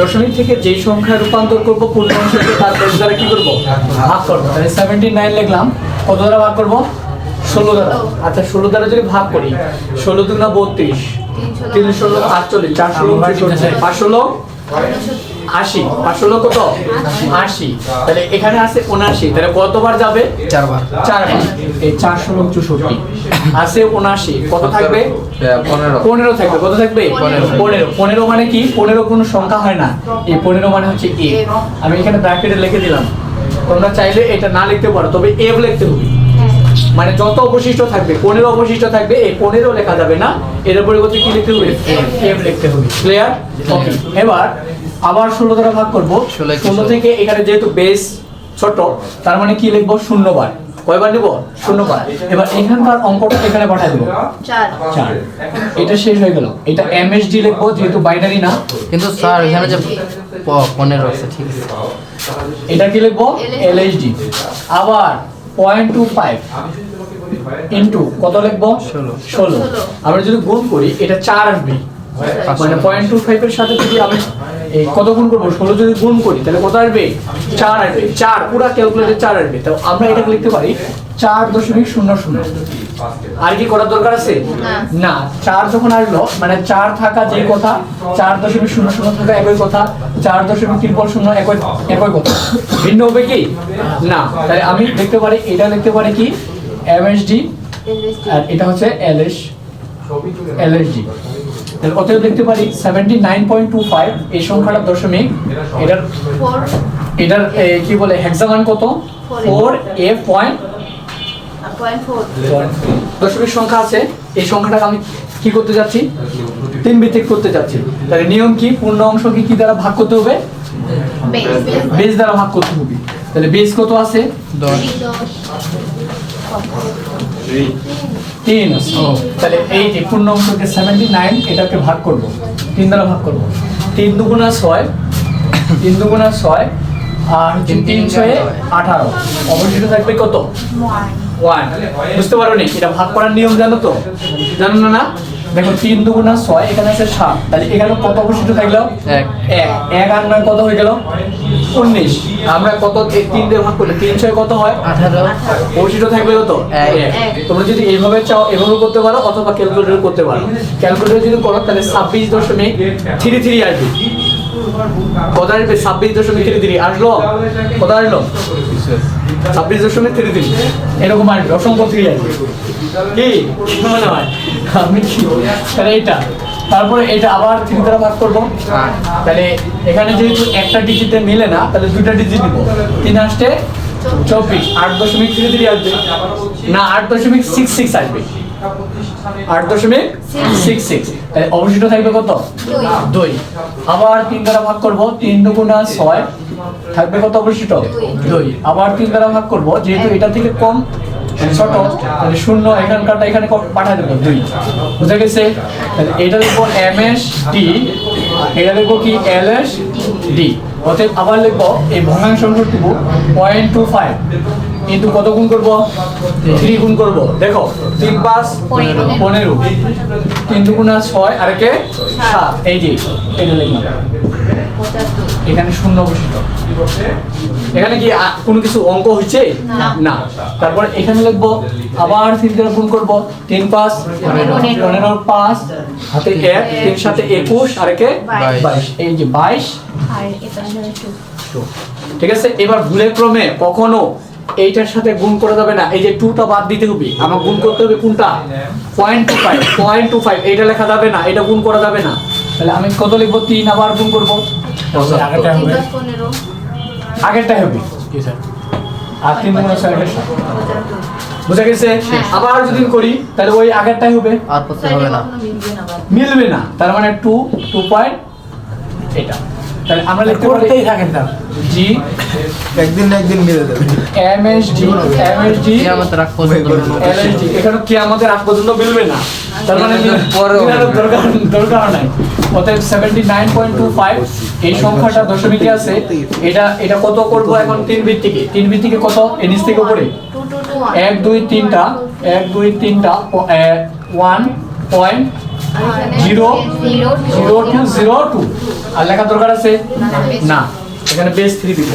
দশমিক থেকে যেই সংখ্যায় রূপান্তর করব পূর্ণ অংশকে তার দশ দ্বারা কি করব? ভাগ করব। তাহলে সেভেন্টি নাইন লিখলাম। কত দ্বারা ভাগ করব? ষোলো দ্বারা। আচ্ছা ষোলো দ্বারা যদি ভাগ করি ষোলো দুগুণা বত্রিশ তিন ষোলো আটচল্লিশ চার ষোলো পাঁচ ষোলো আশি পাঁচ ষোলো কত আশি। তাহলে এখানে আছে উনআশি তাহলে কতবার যাবে? চারবার। চারবার। এই চার ষোলো চৌষট্টি। আছে উনআশি কত থাকবে? পনেরো। পনেরো থাকবে কত থাকবে? পনেরো। পনেরো। পনেরো মানে কি? পনেরো কোনো সংখ্যা হয় না। এই পনেরো মানে হচ্ছে এ। আমি এখানে ব্র্যাকেটে লিখে দিলাম। তোমরা চাইলে এটা না লিখতে পারো তবে এফ লিখতে হবে। মানে যত অবশিষ্ট থাকবে পনেরো অবশিষ্ট থাকবে এই পনেরো লেখা যাবে না। এর পরিবর্তে কি লিখতে হবে? এফ লিখতে হবে। ক্লিয়ার ওকে এবার আবার ষোলো দ্বারা ভাগ করব। ষোলো। থেকে এখানে যেহেতু বেস ছোট তার মানে কি লিখব? শূন্যবার। কয়বার নিব শূন্যবার। এবার এখানকার অঙ্কটা এখানে পাঠিয়ে দেবো। চার। এটা শেষ হয়ে গেল। এটা এম এস এমএসডি লিখব যেহেতু বাইনারি না। কিন্তু স্যার এখানে যে পনেরো আছে ঠিক আছে। এটা কি লিখব? এলএইচডি আবার পয়েন্ট টু ফাইভ ইন্টু কত লিখব? ষোলো। ষোলো। আমরা যদি গুণ করি এটা চার আসবে মানে পয়েন্ট টু ফাইভ এর সাথে যদি আমি এই কত গুণ করব? ষোলো যদি গুণ করি তাহলে কত আসবে? চার আসবে। চার পুরা ক্যালকুলেটার চার আসবে। তো আমরা এটাকে লিখতে পারি চার দশমিক শূন্য শূন্য। আর কি করার দরকার আছে? না। চার যখন আসলো মানে চার থাকা যে কথা চার দশমিক শূন্য শূন্য থাকা একই কথা চার দশমিক ত্রিপল শূন্য একই একই কথা। ভিন্ন হবে কি? না। তাহলে আমি দেখতে পারি এটা দেখতে পারি কি? এমএসডি আর এটা হচ্ছে এলএস এলএসডি তাহলে অতএব দেখতে পারি seventy nine point two five এই সংখ্যাটা দশমিক এটার এটার কি বলে হেক্সামান কত? ফোর এ পয়েন্ট দশমিক সংখ্যা আছে এই সংখ্যাটাকে আমি কি করতে যাচ্ছি? তিন ভিত্তিক করতে যাচ্ছি। তাহলে নিয়ম কি? পূর্ণ অংশকে কি দ্বারা ভাগ করতে হবে? বেস দ্বারা ভাগ করতে হবে। তাহলে বেস কত আছে? তিন। তাহলে এই যে পূর্ণ অংশকে সেভেন্টি নাইন এটাকে ভাগ করব। তিন দ্বারা ভাগ করব। তিন দুগুণা ছয় তিন দুগুণা ছয় আর তিন ছয়। আঠারো। অবশিষ্ট থাকবে কত? ওয়ান বুঝতে পারো নি এটা ভাগ করার নিয়ম জানো তো? জানো না না? দেখো তিন দুগুণা ছয় এখানে আছে সাত। তাহলে এখানে কত অবশিষ্ট থাকল? এক। এক। এক আর নয় কত হয়ে গেল? উনিশ। আমরা কত তিন দিয়ে ভাগ করলে তিন ছয় কত হয়? আঠারো। অবশিষ্ট থাকবে কত। তোমরা যদি এইভাবে চাও এভাবে করতে পারো অথবা ক্যালকুলেটর করতে পারো। ক্যালকুলেটর যদি করো তাহলে ছাব্বিশ দশমিক থ্রি থ্রি আসবে। কত আসবে? ছাব্বিশ দশমিক থ্রি থ্রি। আসলো? কত আসলো? ছাব্বিশ দশমিক থ্রি এরকম আসবে অসংখ্য থ্রি আসবে কি? কি মনে হয়? আমি কি তাহলে এটা তারপরে এটা আবার তিন দ্বারা ভাগ করব। তাহলে এখানে যেহেতু একটা ডিজিটে মিলে না তাহলে দুইটা ডিজিট নিব। তিন আসতে চব্বিশ। আট দশমিক থ্রি থ্রি আসবে। না আট দশমিক সিক্স সিক্স আসবে। আট দশমিক সিক্স সিক্স তাহলে অবশিষ্ট থাকবে কত? দুই। দুই। আবার তিন দ্বারা ভাগ করব তিন দুগুণা ছয়। থাকবে কত অবশ্যই টপ দুই। আবার তিন দ্বারা ভাগ করব, যেহেতু এটা থেকে কম ছোট, তাহলে শূন্য, এখানকারটা এখানে পাঠিয়ে দেবো, দুই। বুঝে গেছে? এটা লিখব এম এস টি, এটা লিখব কি? এল এস ডি অতএব আবার লিখব এই ভগ্নাংশ অংশটুকু পয়েন্ট টু ফাইভ কিন্তু কত গুণ করব? থ্রি গুণ করব। দেখো তিন পাঁচ পনেরো। তিন দুগুণা ছয় আর একে সাত। এই যে এটা লিখলাম। এখানে শূন্য অবশিষ্ট এখানে কি কোনো কিছু অঙ্ক হয়েছে? না। তারপর এখানে লিখব আবার তিন দ্বারা গুণ করব। তিন পাঁচ পনেরো। পাঁচ হাতে এক তিন সাথে একুশ আর কে। বাইশ। এই যে বাইশ আর এটা টু ঠিক আছে এবার ভুলের ক্রমে কখনো এইটার সাথে গুণ করা যাবে না। এই যে টুটা বাদ দিতে হবে আমার গুণ করতে হবে কোনটা? Point two five point two five এইটা লেখা যাবে না এটা গুণ করা যাবে না। তাহলে আমি কত লিখব? তিন আবার গুণ করব? আগেরটা হবে। আর তিন বুঝা গেছে? আবার যদি করি তাহলে ওই আগেরটাই হবে। আর হবে না। মিলবে না মিলবে না। তার মানে টু টু পয়েন্ট এটা। তাহলে আমরা লিখতে পারি থাকেন না জি। একদিন না একদিন মিলে যাবে। M S D M S D কি আমার রাখ পর্যন্ত এলএসডি এখানে কি আমাদের পর্যন্ত মিলবে না। তার মানে মিলানোর দরকার দরকার নাই। অতএব seventy nine point two five এই সংখ্যাটা দশমিকে আছে। এটা এটা কত করব এখন? তিন ভিত্তিকে। তিন ভিত্তিকে কত? এনিস থেকে উপরে। এক দুই তিনটা। এক দুই তিনটা। One point zero zero two zero two. আর লেখা দরকার আছে? না এখানে বেস থ্রি দিল